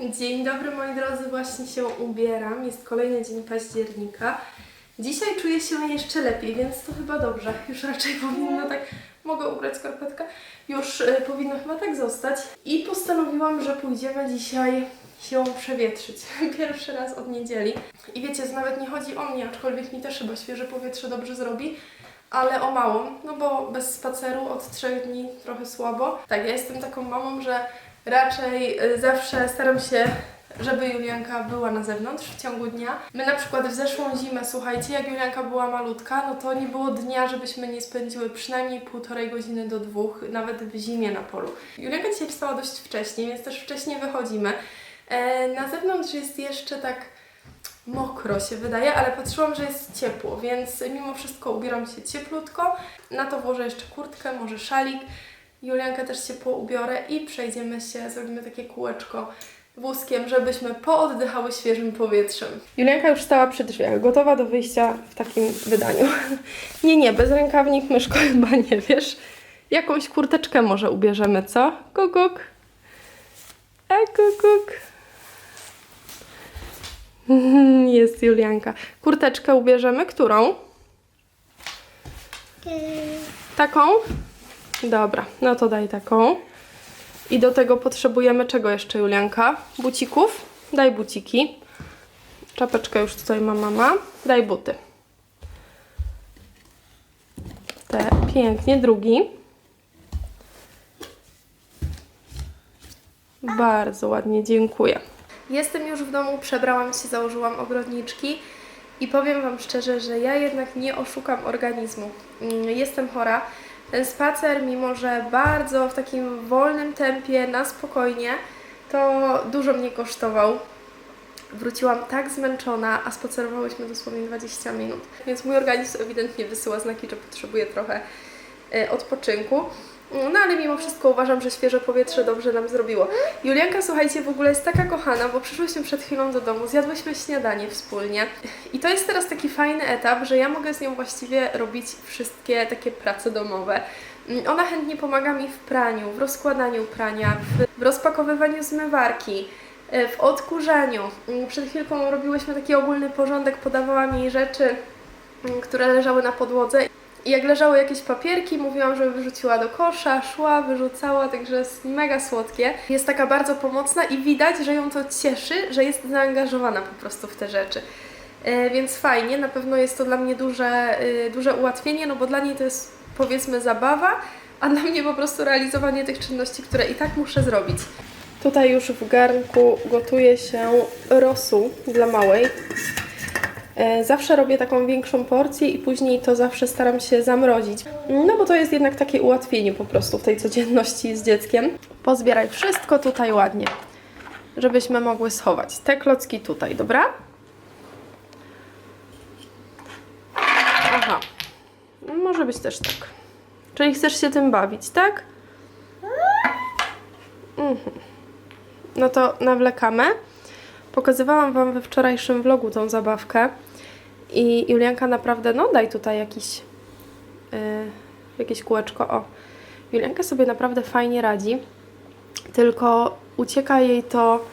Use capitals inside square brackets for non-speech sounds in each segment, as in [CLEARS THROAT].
Dzień dobry moi drodzy, właśnie się ubieram. Jest kolejny dzień października. Dzisiaj czuję się jeszcze lepiej, więc to chyba dobrze. Już raczej [LAUGHS] powinno tak. Mogę ubrać skarpetkę? Już y, powinno chyba tak zostać. I postanowiłam, że pójdziemy dzisiaj się przewietrzyć. [LAUGHS] Pierwszy raz od niedzieli. I wiecie, to nawet nie chodzi o mnie, aczkolwiek mi też chyba świeże powietrze dobrze zrobi ale o małą, no bo bez spaceru od trzech dni trochę słabo. Tak, ja jestem taką mamą, że raczej y, zawsze staram się, żeby Julianka była na zewnątrz w ciągu dnia. My na przykład w zeszłą zimę, słuchajcie, jak Julianka była malutka, no to nie było dnia, żebyśmy nie spędziły przynajmniej półtorej godziny do dwóch, nawet w zimie na polu. Julianka dzisiaj wstała dość wcześnie, więc też wcześniej wychodzimy. E, na zewnątrz jest jeszcze tak mokro się wydaje, ale patrzyłam, że jest ciepło, więc mimo wszystko ubieram się cieplutko. Na to włożę jeszcze kurtkę, może szalik. Juliankę też ciepło ubiorę i przejdziemy się, zrobimy takie kółeczko wózkiem, żebyśmy pooddychały świeżym powietrzem. Julianka już stała przy drzwiach, gotowa do wyjścia w takim wydaniu. [LAUGHS] nie, nie, bez rękawnik myszko chyba nie wiesz. Jakąś kurteczkę może ubierzemy, co? Kukuk. A kukuk. Jest Julianka. Kurteczkę ubierzemy. Którą? Taką? Dobra, no to daj taką. I do tego potrzebujemy czego jeszcze, Julianka? Bucików? Daj buciki. Czapeczkę już tutaj ma mama. Daj buty. Te pięknie. Drugi. Bardzo ładnie, dziękuję. Jestem już w domu, przebrałam się, założyłam ogrodniczki i powiem Wam szczerze, że ja jednak nie oszukam organizmu. Mm, Jestem chora. Ten spacer, mimo że bardzo w takim wolnym tempie, na spokojnie, to dużo mnie kosztował. Wróciłam tak zmęczona, a spacerowałyśmy dosłownie 20 minut. Więc mój organizm ewidentnie wysyła znaki, że potrzebuje trochę e, odpoczynku. No ale mimo wszystko uważam, że świeże powietrze dobrze nam zrobiło. Julianka, słuchajcie, w ogóle jest taka kochana, bo przyszłyśmy przed chwilą do domu, zjadłyśmy śniadanie wspólnie. I to jest teraz taki fajny etap, że ja mogę z nią właściwie robić wszystkie takie prace domowe. Mm, Ona chętnie pomaga mi w praniu, w rozkładaniu prania, w, rozpakowywaniu zmywarki, e, w odkurzaniu. Mm, Przed chwilką robiłyśmy taki ogólny porządek, podawała mi rzeczy, mm, które leżały na podłodze. I jak leżały jakieś papierki, mówiłam, żeby wyrzuciła do kosza, szła, wyrzucała, także jest mega słodkie. Jest taka bardzo pomocna i widać, że ją to cieszy, że jest zaangażowana po prostu w te rzeczy. E, więc fajnie, na pewno jest to dla mnie duże, y, duże ułatwienie, no bo dla niej to jest powiedzmy zabawa, a dla mnie po prostu realizowanie tych czynności, które i tak muszę zrobić. Tutaj już w garnku gotuje się rosół dla małej. E, Zawsze robię taką większą porcję i później to zawsze staram się zamrozić. No bo to jest jednak takie ułatwienie po prostu w tej codzienności z dzieckiem. Pozbieraj wszystko tutaj ładnie, żebyśmy mogły schować te klocki tutaj, dobra? Aha. Może być też tak. Czyli chcesz się tym bawić, tak? Mhm. No to nawlekamy. Pokazywałam Wam we wczorajszym vlogu tą zabawkę i Julianka naprawdę, no daj tutaj jakiś, yy, jakieś kółeczko, o. Julianka sobie naprawdę fajnie radzi, tylko ucieka jej to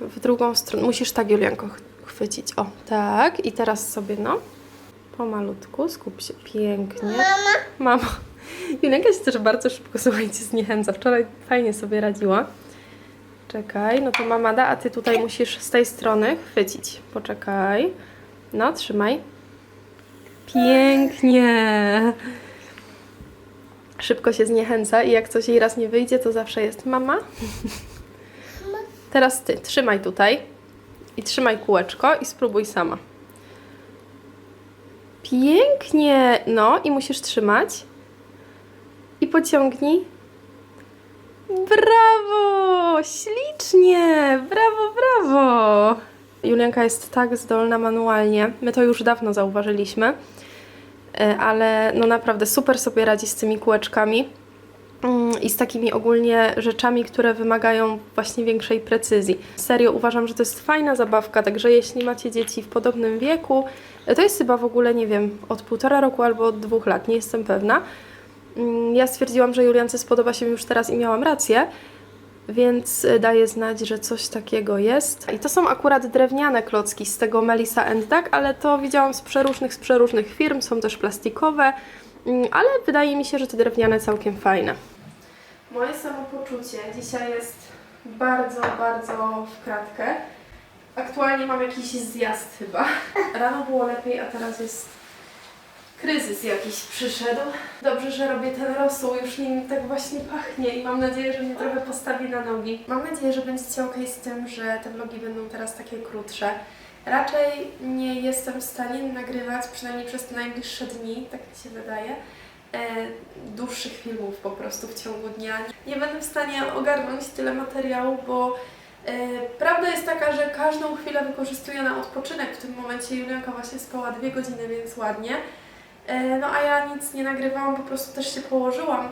w drugą stronę. Musisz tak, Julianko, ch- chwycić. O, tak. I teraz sobie, no, pomalutku, skup się, pięknie. Mama. Mama. Julianka się też bardzo szybko, słuchajcie, zniechęca. Wczoraj fajnie sobie radziła. Czekaj, no to mama da, a ty tutaj musisz z tej strony chwycić. Poczekaj. No, trzymaj. Pięknie. Szybko się zniechęca i jak coś jej raz nie wyjdzie, to zawsze jest mama. Teraz ty, trzymaj tutaj i trzymaj kółeczko i spróbuj sama. Pięknie. No i musisz trzymać. I pociągnij. Brawo! Ślicznie! Brawo, brawo! Julianka jest tak zdolna manualnie. My to już dawno zauważyliśmy, E, ale no naprawdę super sobie radzi z tymi kółeczkami mm, i z takimi ogólnie rzeczami, które wymagają właśnie większej precyzji. Serio uważam, że to jest fajna zabawka, także jeśli macie dzieci w podobnym wieku, e, to jest chyba w ogóle, nie wiem, od półtora roku albo od dwóch lat, nie jestem pewna. Mm, Ja stwierdziłam, że Juliance spodoba się już teraz i miałam rację, więc y, daje znać, że coś takiego jest. I to są akurat drewniane klocki z tego Melissa and Duck, ale to widziałam z przeróżnych, z przeróżnych firm, są też plastikowe, mm, ale wydaje mi się, że te drewniane całkiem fajne. Moje samopoczucie dzisiaj jest bardzo, bardzo w kratkę. Aktualnie mam jakiś zjazd chyba. [LAUGHS] Rano było lepiej, a teraz jest kryzys jakiś przyszedł. Dobrze, że robię ten rosół, już nim tak właśnie pachnie i mam nadzieję, że mnie trochę postawi na nogi. Mam nadzieję, że będziecie ok z tym, że te vlogi będą teraz takie krótsze. Raczej nie jestem w stanie nagrywać, przynajmniej przez te najbliższe dni, tak mi się wydaje, e, dłuższych filmów po prostu w ciągu dnia. Nie będę w stanie ogarnąć tyle materiału, bo e, prawda jest taka, że każdą chwilę wykorzystuję na odpoczynek. W tym momencie Julianka właśnie spała dwie godziny, więc ładnie. E, No a ja nic nie nagrywałam, po prostu też się położyłam.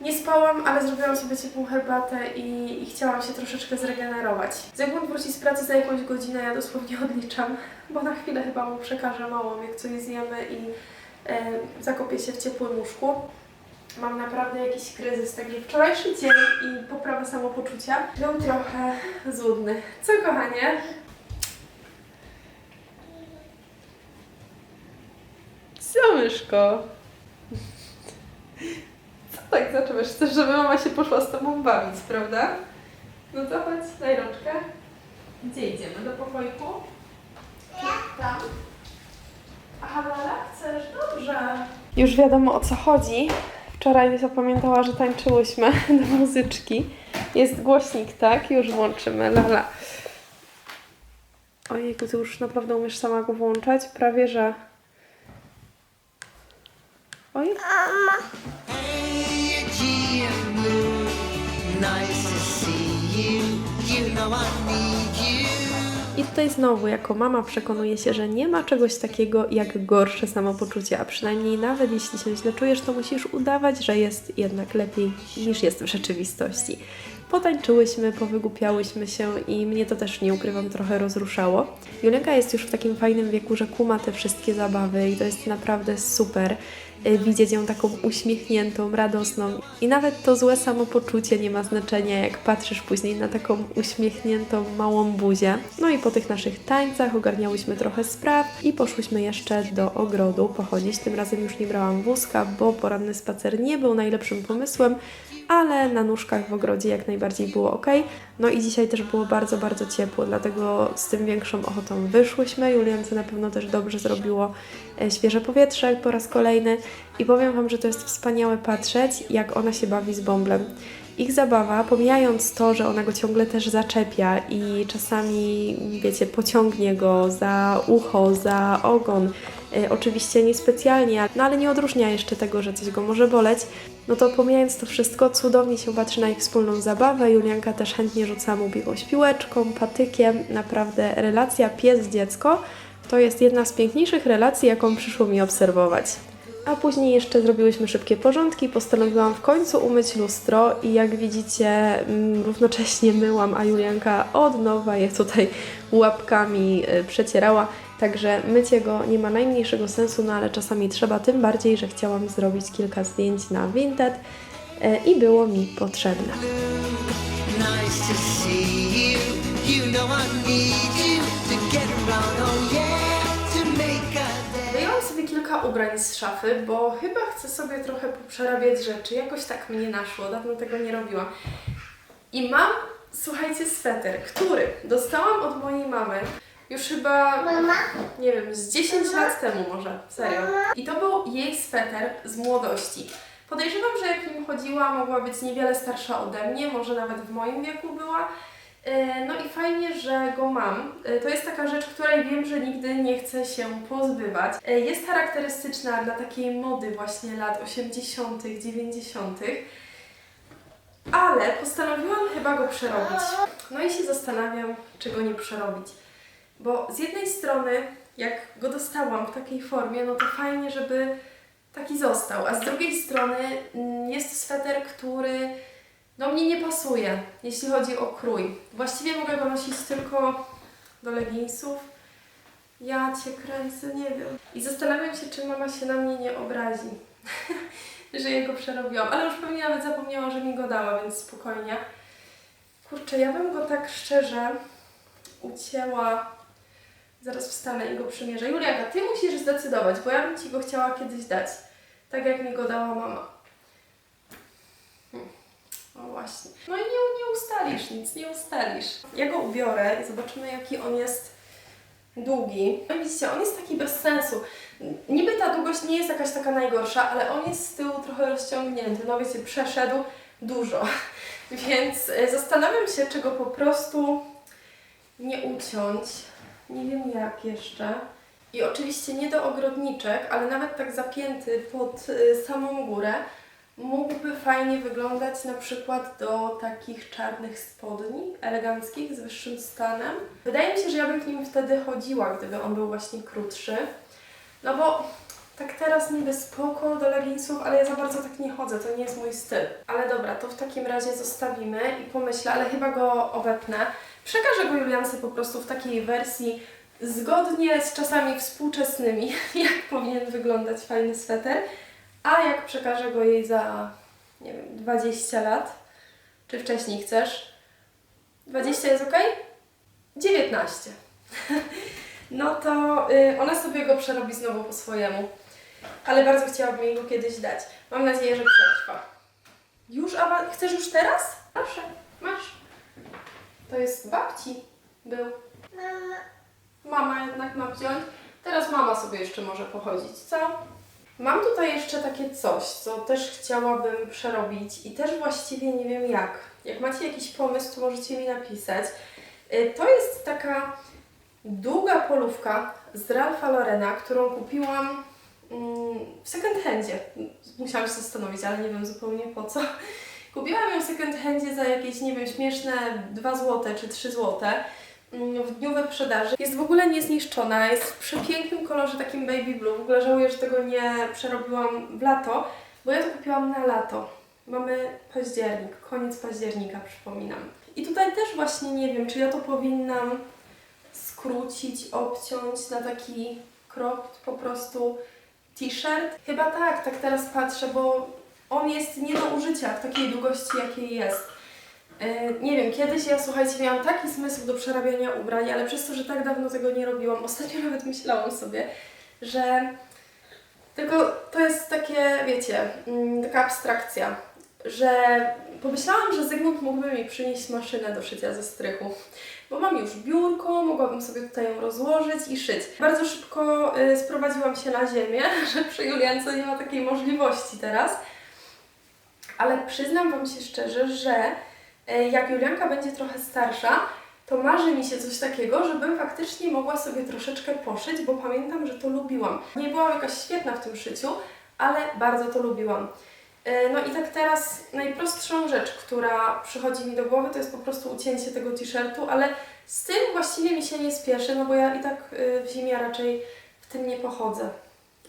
Nie spałam, ale zrobiłam sobie ciepłą herbatę i, i chciałam się troszeczkę zregenerować. Zygmunt wróci z pracy za jakąś godzinę, ja dosłownie [LAUGHS] odliczam, bo na chwilę chyba mu przekażę małą, jak coś zjemy i e, zakopię się w ciepłym łóżku. Mam naprawdę jakiś kryzys, także wczorajszy dzień i poprawa samopoczucia był trochę złudny. Co kochanie? Co, myszko? Co tak zaczynasz? Chcesz, żeby mama się poszła z tobą bawić, prawda? No to chodź, daj rączkę. Gdzie idziemy? Do pokoiku? Czy tam? Aha, Lala, chcesz? Dobrze. Już wiadomo o co chodzi. Wczoraj zapamiętała, że tańczyłyśmy [LAUGHS] do muzyczki. Jest głośnik, tak? Już włączymy. Lala. Ojejku, ty już naprawdę umiesz sama go włączać? Prawie, że... you. I tutaj znowu, jako mama przekonuję się, że nie ma czegoś takiego jak gorsze samopoczucie, a przynajmniej nawet jeśli się źle czujesz, to musisz udawać, że jest jednak lepiej niż jest w rzeczywistości. Potańczyłyśmy, powygłupiałyśmy się i mnie to też, nie ukrywam, trochę rozruszało. Julenka jest już w takim fajnym wieku, że kuma te wszystkie zabawy i to jest naprawdę super y, widzieć ją taką uśmiechniętą, radosną. I nawet to złe samopoczucie nie ma znaczenia, jak patrzysz później na taką uśmiechniętą, małą buzię. No i po tych naszych tańcach ogarniałyśmy trochę spraw i poszłyśmy jeszcze do ogrodu pochodzić. Tym razem już nie brałam wózka, bo poranny spacer nie był najlepszym pomysłem, ale na nóżkach w ogrodzie jak najbardziej było ok. No i dzisiaj też było bardzo, bardzo ciepło, dlatego z tym większą ochotą wyszłyśmy. Juliance na pewno też dobrze zrobiło e, świeże powietrze po raz kolejny i powiem Wam, że to jest wspaniałe patrzeć, jak ona się bawi z bąblem. Ich zabawa, pomijając to, że ona go ciągle też zaczepia i czasami, wiecie, pociągnie go za ucho, za ogon, oczywiście niespecjalnie, no ale nie odróżnia jeszcze tego, że coś go może boleć, no to pomijając to wszystko, cudownie się patrzy na ich wspólną zabawę. Julianka też chętnie rzuca mu jakąś piłeczką, patykiem. Naprawdę relacja pies-dziecko to jest jedna z piękniejszych relacji, jaką przyszło mi obserwować. A później jeszcze zrobiłyśmy szybkie porządki, postanowiłam w końcu umyć lustro i jak widzicie mm, równocześnie myłam, a Julianka od nowa je tutaj [LAUGHS] łapkami y, przecierała. Także mycie go nie ma najmniejszego sensu, no ale czasami trzeba, tym bardziej, że chciałam zrobić kilka zdjęć na Vinted y, i było mi potrzebne. Around. Oh. Wyjęłam sobie kilka ubrań z szafy, bo chyba chcę sobie trochę poprzerabiać rzeczy. Jakoś tak mnie naszło, dawno tego nie robiłam. I mam, słuchajcie, sweter, który dostałam od mojej mamy już chyba, nie wiem, z 10 lat temu może, serio. I to był jej sweter z młodości. Podejrzewam, że jak nim chodziła, mogła być niewiele starsza ode mnie, może nawet w moim wieku była. E, No i fajnie, że go mam. E, To jest taka rzecz, której wiem, że nigdy nie chcę się pozbywać. E, Jest charakterystyczna dla takiej mody właśnie lat 80., 90., ale postanowiłam chyba go przerobić. No i się zastanawiam, czy go nie przerobić. Bo z jednej strony, jak go dostałam w takiej formie, no to fajnie, żeby taki został, a z drugiej strony mm, jest to sweter, który do mnie nie pasuje, jeśli chodzi o krój. Właściwie mogę go nosić tylko do leginsów. Ja cię kręcę, nie wiem. I zastanawiam się, czy mama się na mnie nie obrazi, [LAUGHS] że jego przerobiłam. Ale już pewnie nawet zapomniała, że mi go dała, więc spokojnie. Kurczę, ja bym go tak szczerze ucięła. Zaraz wstanę i go przymierzę. Julianka, ty musisz zdecydować, bo ja bym ci go chciała kiedyś dać. Tak jak mi go dała mama. Hmm. O właśnie. No i nie, nie ustalisz nic, nie ustalisz. Ja go ubiorę i zobaczymy jaki on jest długi. No widzicie, on jest taki bez sensu. Niby ta długość nie jest jakaś taka najgorsza, ale on jest z tyłu trochę rozciągnięty. No wiecie, przeszedł dużo. [LAUGHS] Więc y, zastanawiam się, czy go po prostu nie uciąć. Nie wiem jak jeszcze. I oczywiście nie do ogrodniczek, ale nawet tak zapięty pod y, samą górę mógłby fajnie wyglądać na przykład do takich czarnych spodni eleganckich z wyższym stanem. Wydaje mi się, że ja bym w nim wtedy chodziła, gdyby on był właśnie krótszy. No bo tak teraz niby spoko do leginsów, ale ja za bardzo tak nie chodzę, to nie jest mój styl. Ale dobra, to w takim razie zostawimy i pomyślę, ale chyba go obetnę. Przekażę go Juliance po prostu w takiej wersji zgodnie z czasami współczesnymi, [LAUGHS] jak powinien wyglądać fajny sweter. A jak przekażę go jej za, nie wiem, 20 lat, czy wcześniej chcesz? 20 jest ok? 19. [LAUGHS] No to y, ona sobie go przerobi znowu po swojemu. Ale bardzo chciałabym jej go kiedyś dać. Mam nadzieję, że przetrwa. Już, a chcesz już teraz? Proszę, masz. To jest babci był. Mama jednak ma wziąć. Teraz mama sobie jeszcze może pochodzić, co? Mam tutaj jeszcze takie coś, co też chciałabym przerobić i też właściwie nie wiem jak. Jak macie jakiś pomysł, to możecie mi napisać. Y, To jest taka długa polówka z Ralpha Lorena, którą kupiłam mm, w second handzie. Musiałam się zastanowić, ale nie wiem zupełnie po co. Kupiłam ją w second handzie za jakieś, nie wiem, śmieszne 2 zł czy 3 zł mm, w dniu wyprzedaży. Jest w ogóle niezniszczona, jest w przepięknym kolorze takim baby blue. W ogóle żałuję, że tego nie przerobiłam w lato, bo ja to kupiłam na lato. Mamy październik, koniec października przypominam. I tutaj też właśnie nie wiem, czy ja to powinnam skrócić, obciąć na taki crop po prostu t-shirt. Chyba tak, tak teraz patrzę, bo on jest nie do użycia w takiej długości, jakiej jest. E, Nie wiem, kiedyś ja, słuchajcie, miałam taki zmysł do przerabiania ubrań, ale przez to, że tak dawno tego nie robiłam, ostatnio [LAUGHS] nawet myślałam sobie, że tylko to jest takie, wiecie, mm, taka abstrakcja, że pomyślałam, że Zygmunt mógłby mi przynieść maszynę do szycia ze strychu. Bo mam już biurko, mogłabym sobie tutaj ją rozłożyć i szyć. Bardzo szybko y, sprowadziłam się na ziemię, [LAUGHS] że przy nie ma takiej możliwości teraz. Ale przyznam Wam się szczerze, że y, jak Julianka będzie trochę starsza, to marzy mi się coś takiego, żebym faktycznie mogła sobie troszeczkę poszyć, bo pamiętam, że to lubiłam. Nie byłam jakaś świetna w tym szyciu, ale bardzo to lubiłam. E, No i tak teraz najprostszą rzecz, która przychodzi mi do głowy, to jest po prostu ucięcie tego t-shirtu, ale z tym właściwie mi się nie spieszy, no bo ja i tak y, w zimie raczej w tym nie pochodzę.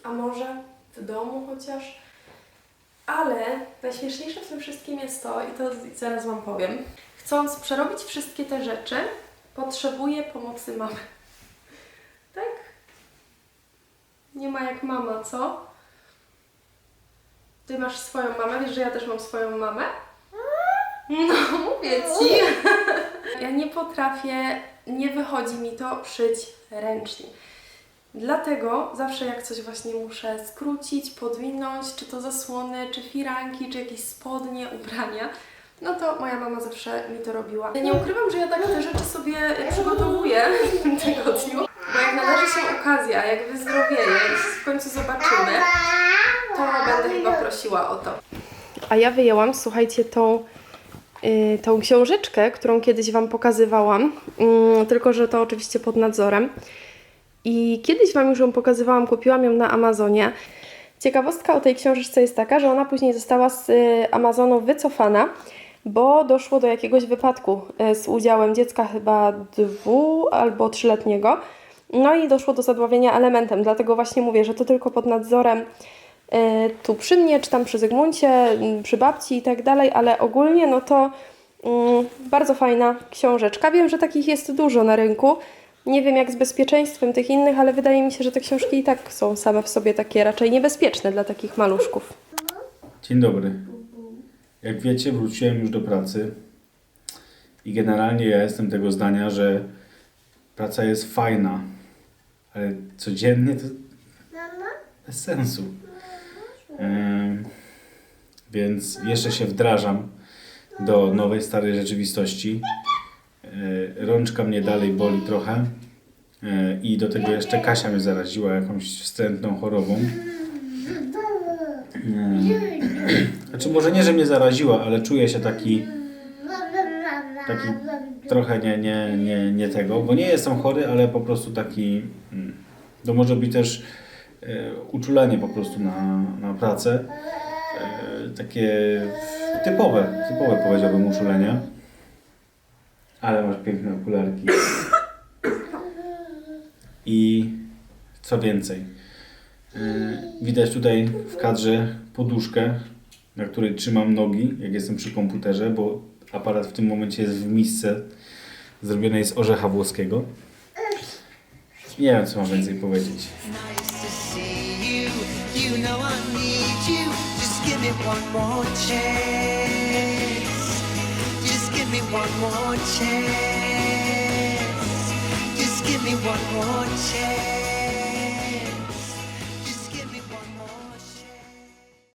A może w domu chociaż? Ale najśmieszniejsze w tym wszystkim jest to, i to zaraz Wam powiem, chcąc przerobić wszystkie te rzeczy, potrzebuję pomocy mamy. [LAUGHS] Tak? Nie ma jak mama, co? Ty masz swoją mamę, wiesz, że ja też mam swoją mamę? No, mówię ci. [LAUGHS] Ja nie potrafię, nie wychodzi mi to szyć ręcznie. Dlatego zawsze jak coś właśnie muszę skrócić, podwinąć, czy to zasłony, czy firanki, czy jakieś spodnie, ubrania, no to moja mama zawsze mi to robiła. Ja nie ukrywam, że ja tak te rzeczy sobie przygotowuję w tym tygodniu, bo jak nadarzy się okazja, jak wyzdrowieję i w końcu zobaczymy, to będę chyba prosiła o to. A ja wyjęłam, słuchajcie, tą, yy, tą książeczkę, którą kiedyś Wam pokazywałam, yy, tylko że to oczywiście pod nadzorem. I kiedyś Wam już ją pokazywałam, kupiłam ją na Amazonie. Ciekawostka o tej książeczce jest taka, że ona później została z y, Amazonu wycofana, bo doszło do jakiegoś wypadku y, z udziałem dziecka chyba dwu albo trzyletniego. No i doszło do zadławienia elementem, dlatego właśnie mówię, że to tylko pod nadzorem y, tu przy mnie, czy tam przy Zygmuncie, przy babci i tak dalej, ale ogólnie no to mm, bardzo fajna książeczka. Wiem, że takich jest dużo na rynku. Nie wiem jak z bezpieczeństwem tych innych, ale wydaje mi się, że te książki i tak są same w sobie takie raczej niebezpieczne dla takich maluszków. Dzień dobry. Jak wiecie, wróciłem już do pracy I generalnie ja jestem tego zdania, że praca jest fajna, ale codziennie to bez sensu. Więc jeszcze się wdrażam do nowej, starej rzeczywistości. E, Rączka mnie dalej boli trochę. E, I do tego jeszcze Kasia mnie zaraziła jakąś wstrętną chorobą. E, [CLEARS THROAT] Znaczy może nie, że mnie zaraziła, ale czuję się taki, taki trochę nie, nie, nie, nie tego, bo nie jestem chory, ale po prostu taki, mm, to może być też e, uczulenie po prostu na, na pracę. Takie typowe, typowe powiedziałbym uczulenie. Ale masz piękne okularki. I co więcej, yy, widać tutaj w kadrze poduszkę, na której trzymam nogi, jak jestem przy komputerze, bo aparat w tym momencie jest w misce zrobionej z orzecha włoskiego. Nie wiem, co mam więcej powiedzieć. One more chance. Me one more chance.